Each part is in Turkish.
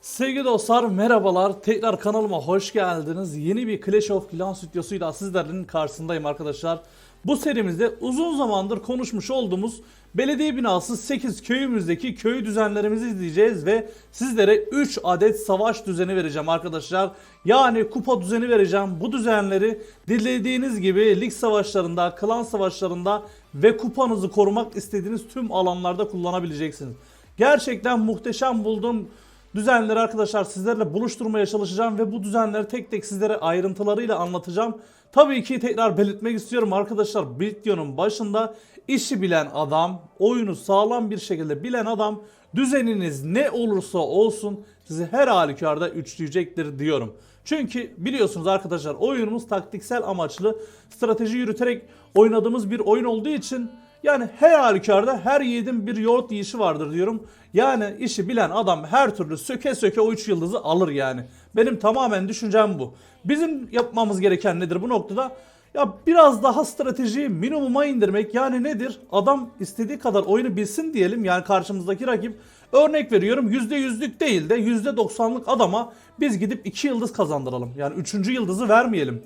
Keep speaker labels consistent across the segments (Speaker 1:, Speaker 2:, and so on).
Speaker 1: Sevgili dostlar merhabalar. Tekrar kanalıma hoş geldiniz. Yeni bir Clash of Clans videosuyla sizlerin karşısındayım arkadaşlar. Bu serimizde uzun zamandır konuşmuş olduğumuz belediye binası 8 köyümüzdeki köy düzenlerimizi izleyeceğiz ve sizlere 3 adet savaş düzeni vereceğim arkadaşlar. Yani kupa düzeni vereceğim. Bu düzenleri dilediğiniz gibi lig savaşlarında, klan savaşlarında ve kupanızı korumak istediğiniz tüm alanlarda kullanabileceksiniz. Gerçekten muhteşem buldum düzenleri arkadaşlar sizlerle buluşturmaya çalışacağım ve bu düzenleri tek tek sizlere ayrıntılarıyla anlatacağım. Tabii ki tekrar belirtmek istiyorum arkadaşlar videonun başında işi bilen adam, oyunu sağlam bir şekilde bilen adam düzeniniz ne olursa olsun sizi her halükarda üçleyecektir diyorum. Çünkü biliyorsunuz arkadaşlar oyunumuz taktiksel amaçlı strateji yürüterek oynadığımız bir oyun olduğu için yani her halükarda her yiğidin bir yoğurt yiyişi vardır diyorum. Yani işi bilen adam her türlü söke söke o 3 yıldızı alır yani. Benim tamamen düşüncem bu. Bizim yapmamız gereken nedir bu noktada? Ya biraz daha stratejiyi minimuma indirmek yani nedir? Adam istediği kadar oyunu bilsin diyelim yani karşımızdaki rakip. Örnek veriyorum %100'lük değil de %90'lık adama biz gidip 2 yıldız kazandıralım. Yani 3. yıldızı vermeyelim.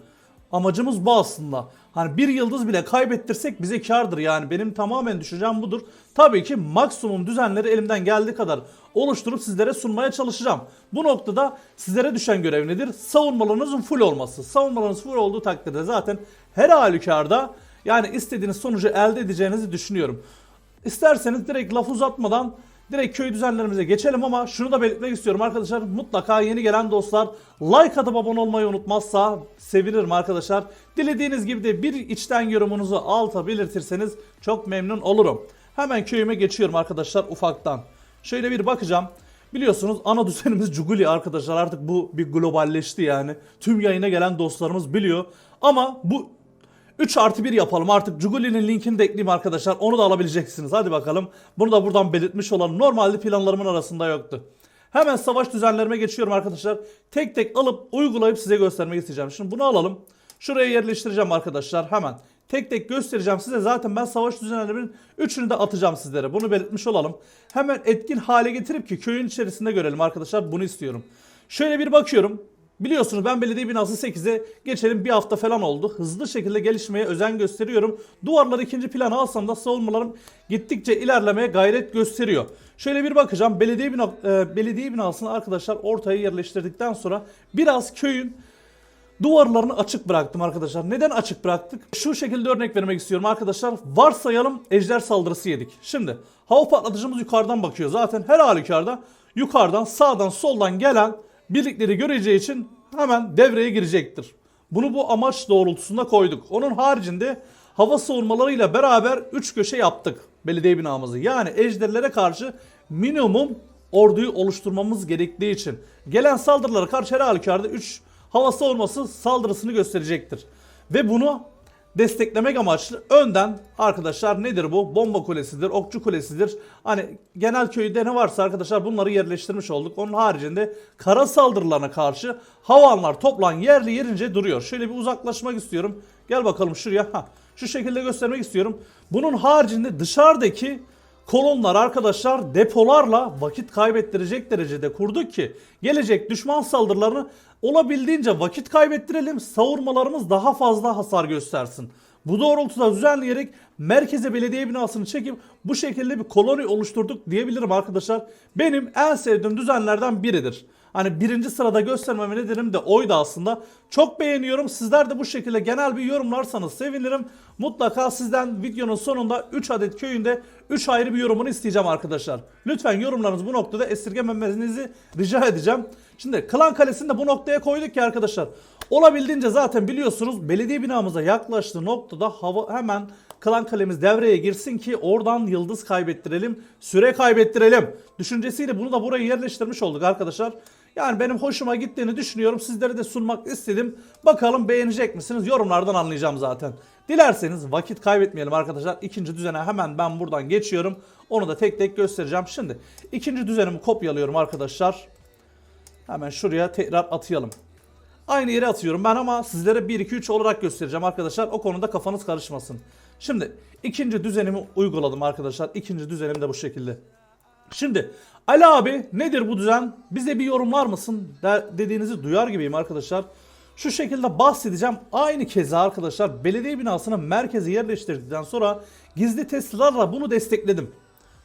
Speaker 1: Amacımız bu aslında. Hani bir yıldız bile kaybettirsek bize kardır yani. Benim tamamen düşüncem budur. Tabii ki maksimum düzenleri elimden geldiği kadar oluşturup sizlere sunmaya çalışacağım. Bu noktada sizlere düşen görev nedir? Savunmalarınızın full olması. Savunmalarınız full olduğu takdirde zaten her halükarda yani istediğiniz sonucu elde edeceğinizi düşünüyorum. İsterseniz direkt laf uzatmadan direkt köy düzenlerimize geçelim ama şunu da belirtmek istiyorum arkadaşlar. Mutlaka yeni gelen dostlar like atıp abone olmayı unutmazsa sevinirim arkadaşlar. Dilediğiniz gibi de bir içten yorumunuzu alta belirtirseniz çok memnun olurum. Hemen köyüme geçiyorum arkadaşlar ufaktan. Şöyle bir bakacağım. Biliyorsunuz ana düzenimiz Cuguli arkadaşlar artık bu bir globalleşti yani. Tüm yayına gelen dostlarımız biliyor. Ama bu 3 artı 1 yapalım artık Cuguli'nin linkini de ekleyeyim arkadaşlar onu da alabileceksiniz hadi bakalım. Bunu da buradan belirtmiş olalım normalde planlarımın arasında yoktu. Hemen savaş düzenlerime geçiyorum arkadaşlar. Tek tek alıp uygulayıp size göstermek isteyeceğim. Şimdi bunu alalım. Şuraya yerleştireceğim arkadaşlar hemen. Tek tek göstereceğim size. Zaten ben savaş düzenlerimin üçünü de atacağım sizlere. Bunu belirtmiş olalım. Hemen etkin hale getirip ki köyün içerisinde görelim arkadaşlar. Bunu istiyorum. Şöyle bir bakıyorum. Biliyorsunuz ben belediye binası 8'e geçelim bir hafta falan oldu. Hızlı şekilde gelişmeye özen gösteriyorum. Duvarları ikinci plana alsam da savunmalarım gittikçe ilerlemeye gayret gösteriyor. Şöyle bir bakacağım. Belediye, bina, e, belediye binasını arkadaşlar ortaya yerleştirdikten sonra biraz köyün duvarlarını açık bıraktım arkadaşlar. Neden açık bıraktık? Şu şekilde örnek vermek istiyorum arkadaşlar. Varsayalım ejder saldırısı yedik. Şimdi hava patlatıcımız yukarıdan bakıyor. Zaten her halükarda yukarıdan sağdan soldan gelen birlikleri göreceği için hemen devreye girecektir. Bunu bu amaç doğrultusunda koyduk. Onun haricinde hava savunmalarıyla beraber 3 köşe yaptık belediye binamızı. Yani ejderlere karşı minimum orduyu oluşturmamız gerektiği için gelen saldırılara karşı her halükarda 3 hava savunması saldırısını gösterecektir. Ve bunu desteklemek amaçlı önden arkadaşlar nedir bu? Bomba kulesidir, okçu kulesidir. Hani genel köyde ne varsa arkadaşlar bunları yerleştirmiş olduk. Onun haricinde kara saldırılarına karşı havanlar toplan yerli yerince duruyor. Şöyle bir uzaklaşmak istiyorum. Gel bakalım şuraya. Ha, şu şekilde göstermek istiyorum. Bunun haricinde dışarıdaki kolonlar arkadaşlar depolarla vakit kaybettirecek derecede kurduk ki gelecek düşman saldırılarını olabildiğince vakit kaybettirelim savurmalarımız daha fazla hasar göstersin. Bu doğrultuda düzenleyerek merkeze belediye binasını çekip bu şekilde bir koloni oluşturduk diyebilirim arkadaşlar. Benim en sevdiğim düzenlerden biridir. Hani birinci sırada göstermeme nedenim de oydu aslında. Çok beğeniyorum. Sizler de bu şekilde genel bir yorumlarsanız sevinirim. Mutlaka sizden videonun sonunda 3 adet köyünde 3 ayrı bir yorumunu isteyeceğim arkadaşlar. Lütfen yorumlarınızı bu noktada esirgememenizi rica edeceğim. Şimdi Klan Kalesi'ni de bu noktaya koyduk ki arkadaşlar. Olabildiğince zaten biliyorsunuz belediye binamıza yaklaştığı noktada hava hemen Klan Kalemiz devreye girsin ki oradan yıldız kaybettirelim, süre kaybettirelim. Düşüncesiyle bunu da buraya yerleştirmiş olduk arkadaşlar. Yani benim hoşuma gittiğini düşünüyorum. Sizlere de sunmak istedim. Bakalım beğenecek misiniz? Yorumlardan anlayacağım zaten. Dilerseniz vakit kaybetmeyelim arkadaşlar. İkinci düzene hemen ben buradan geçiyorum. Onu da tek tek göstereceğim. Şimdi ikinci düzenimi kopyalıyorum arkadaşlar. Hemen şuraya tekrar atayalım. Aynı yere atıyorum ben ama sizlere 1 2 3 olarak göstereceğim arkadaşlar. O konuda kafanız karışmasın. Şimdi ikinci düzenimi uyguladım arkadaşlar. İkinci düzenim de bu şekilde. Şimdi Ali abi nedir bu düzen? Bize bir yorumlar mısın? De- dediğinizi duyar gibiyim arkadaşlar. Şu şekilde bahsedeceğim. Aynı keza arkadaşlar belediye binasının merkezi yerleştirdikten sonra gizli testlerle bunu destekledim.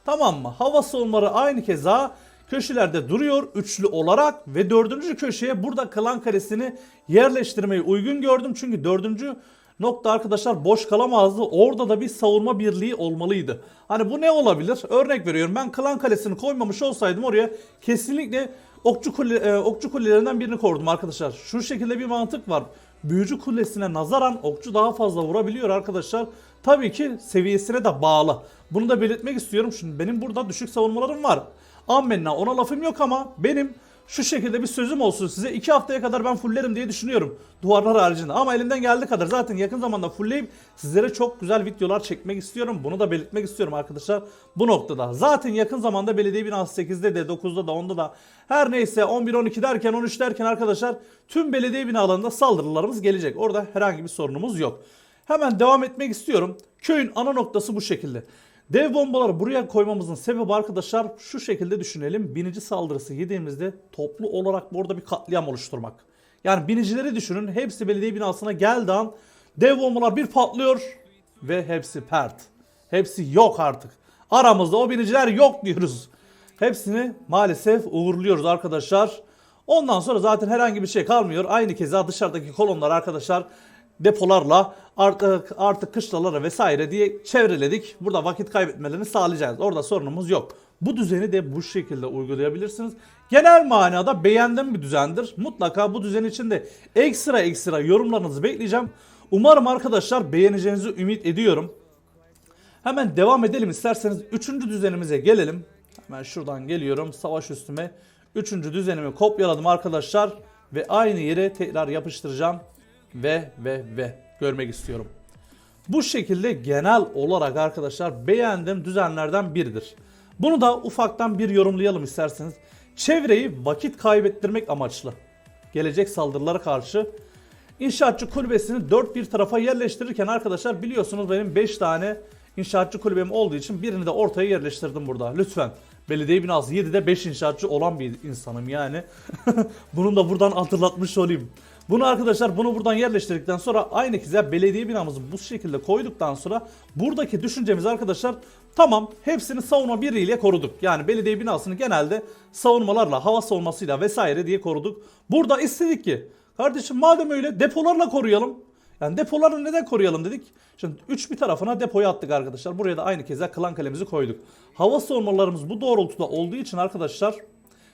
Speaker 1: Tamam mı? Hava savunmaları aynı keza köşelerde duruyor üçlü olarak ve dördüncü köşeye burada klan karesini yerleştirmeyi uygun gördüm. Çünkü dördüncü nokta arkadaşlar boş kalamazdı. Orada da bir savunma birliği olmalıydı. Hani bu ne olabilir? Örnek veriyorum ben klan kalesini koymamış olsaydım oraya kesinlikle okçu, kule, e, okçu kulelerinden birini korudum arkadaşlar. Şu şekilde bir mantık var. Büyücü kulesine nazaran okçu daha fazla vurabiliyor arkadaşlar. Tabii ki seviyesine de bağlı. Bunu da belirtmek istiyorum. Şimdi benim burada düşük savunmalarım var. Amenna ona lafım yok ama benim şu şekilde bir sözüm olsun size. iki haftaya kadar ben fullerim diye düşünüyorum. Duvarlar haricinde. Ama elimden geldiği kadar zaten yakın zamanda fullleyip sizlere çok güzel videolar çekmek istiyorum. Bunu da belirtmek istiyorum arkadaşlar bu noktada. Zaten yakın zamanda belediye binası 8'de de 9'da da 10'da da her neyse 11 12 derken 13 derken arkadaşlar tüm belediye binalarında saldırılarımız gelecek. Orada herhangi bir sorunumuz yok. Hemen devam etmek istiyorum. Köyün ana noktası bu şekilde. Dev bombaları buraya koymamızın sebebi arkadaşlar şu şekilde düşünelim. Binici saldırısı yediğimizde toplu olarak orada bir katliam oluşturmak. Yani binicileri düşünün. Hepsi belediye binasına geldiği an dev bombalar bir patlıyor ve hepsi pert. Hepsi yok artık. Aramızda o biniciler yok diyoruz. Hepsini maalesef uğurluyoruz arkadaşlar. Ondan sonra zaten herhangi bir şey kalmıyor. Aynı keza dışarıdaki kolonlar arkadaşlar depolarla artık artık kışlaları vesaire diye çevreledik. Burada vakit kaybetmelerini sağlayacağız. Orada sorunumuz yok. Bu düzeni de bu şekilde uygulayabilirsiniz. Genel manada beğendiğim bir düzendir. Mutlaka bu düzen için de ekstra ekstra yorumlarınızı bekleyeceğim. Umarım arkadaşlar beğeneceğinizi ümit ediyorum. Hemen devam edelim isterseniz. Üçüncü düzenimize gelelim. Hemen şuradan geliyorum savaş üstüme. Üçüncü düzenimi kopyaladım arkadaşlar. Ve aynı yere tekrar yapıştıracağım. Ve ve ve görmek istiyorum. Bu şekilde genel olarak arkadaşlar beğendiğim düzenlerden biridir. Bunu da ufaktan bir yorumlayalım isterseniz. Çevreyi vakit kaybettirmek amaçlı. Gelecek saldırılara karşı İnşaatçı kulübesini dört bir tarafa yerleştirirken arkadaşlar biliyorsunuz benim 5 tane inşaatçı kulübem olduğu için birini de ortaya yerleştirdim burada. Lütfen. Belediye binası 7'de 5 inşaatçı olan bir insanım yani. Bunu da buradan hatırlatmış olayım. Bunu arkadaşlar bunu buradan yerleştirdikten sonra aynı keza belediye binamızı bu şekilde koyduktan sonra buradaki düşüncemiz arkadaşlar tamam hepsini savunma birliğiyle koruduk. Yani belediye binasını genelde savunmalarla hava savunmasıyla vesaire diye koruduk. Burada istedik ki Kardeşim madem öyle depolarla koruyalım. Yani depolarla neden koruyalım dedik. Şimdi üç bir tarafına depoyu attık arkadaşlar. Buraya da aynı keza klan kalemizi koyduk. Hava savunmalarımız bu doğrultuda olduğu için arkadaşlar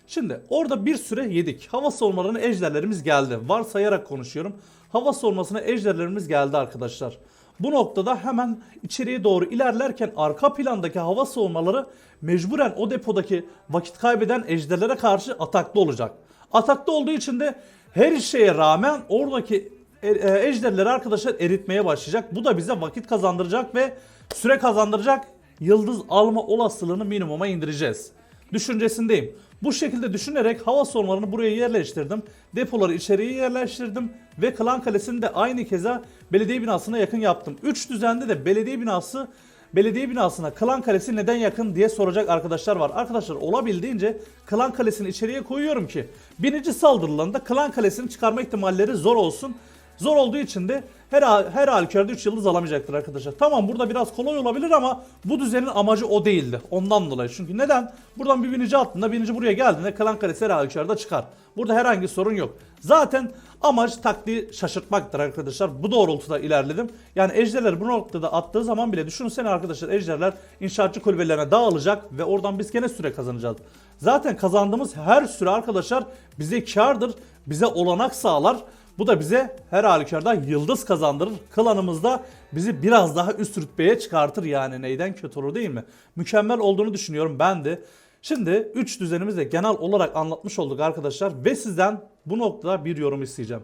Speaker 1: Şimdi orada bir süre yedik. Hava savunmalarına ejderlerimiz geldi. Varsayarak konuşuyorum. Hava savunmasına ejderlerimiz geldi arkadaşlar. Bu noktada hemen içeriye doğru ilerlerken arka plandaki hava savunmaları mecburen o depodaki vakit kaybeden ejderlere karşı ataklı olacak. Ataklı olduğu için de her şeye rağmen oradaki e- e, ejderleri arkadaşlar eritmeye başlayacak. Bu da bize vakit kazandıracak ve süre kazandıracak. Yıldız alma olasılığını minimuma indireceğiz. Düşüncesindeyim. Bu şekilde düşünerek hava sorunlarını buraya yerleştirdim. Depoları içeriye yerleştirdim. Ve Klan Kalesi'ni de aynı keza belediye binasına yakın yaptım. 3 düzende de belediye binası belediye binasına Klan Kalesi neden yakın diye soracak arkadaşlar var. Arkadaşlar olabildiğince Klan Kalesi'ni içeriye koyuyorum ki birinci saldırılarında Klan Kalesi'ni çıkarma ihtimalleri zor olsun. Zor olduğu için de her, her halükarda 3 yıldız alamayacaktır arkadaşlar. Tamam burada biraz kolay olabilir ama bu düzenin amacı o değildi. Ondan dolayı. Çünkü neden? Buradan bir binici attığında binici buraya geldiğinde Klan Kalesi her halükarda çıkar. Burada herhangi sorun yok. Zaten amaç taktiği şaşırtmaktır arkadaşlar. Bu doğrultuda ilerledim. Yani ejderler bu noktada attığı zaman bile düşünsene arkadaşlar ejderler inşaatçı kulübelerine dağılacak ve oradan biz gene süre kazanacağız. Zaten kazandığımız her süre arkadaşlar bize kardır, bize olanak sağlar. Bu da bize her halükarda yıldız kazandırır. Klanımızda bizi biraz daha üst rütbeye çıkartır yani neyden kötü olur değil mi? Mükemmel olduğunu düşünüyorum ben de. Şimdi 3 düzenimizi de genel olarak anlatmış olduk arkadaşlar ve sizden bu noktada bir yorum isteyeceğim.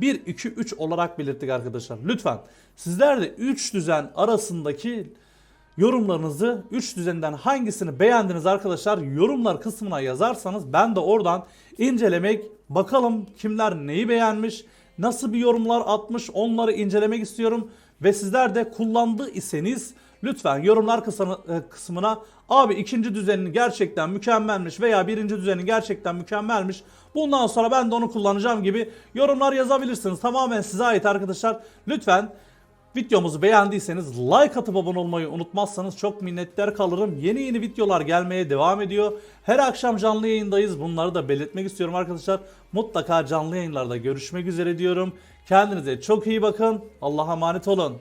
Speaker 1: 1, 2, 3 olarak belirttik arkadaşlar. Lütfen sizler de 3 düzen arasındaki yorumlarınızı 3 düzenden hangisini beğendiniz arkadaşlar yorumlar kısmına yazarsanız ben de oradan incelemek bakalım kimler neyi beğenmiş nasıl bir yorumlar atmış onları incelemek istiyorum Ve sizler de kullandı iseniz lütfen yorumlar kısmına, e, abi ikinci düzenin gerçekten mükemmelmiş veya birinci düzenin gerçekten mükemmelmiş. Bundan sonra ben de onu kullanacağım gibi yorumlar yazabilirsiniz. Tamamen size ait arkadaşlar. Lütfen Videomuzu beğendiyseniz like atıp abone olmayı unutmazsanız çok minnettar kalırım. Yeni yeni videolar gelmeye devam ediyor. Her akşam canlı yayındayız. Bunları da belirtmek istiyorum arkadaşlar. Mutlaka canlı yayınlarda görüşmek üzere diyorum. Kendinize çok iyi bakın. Allah'a emanet olun.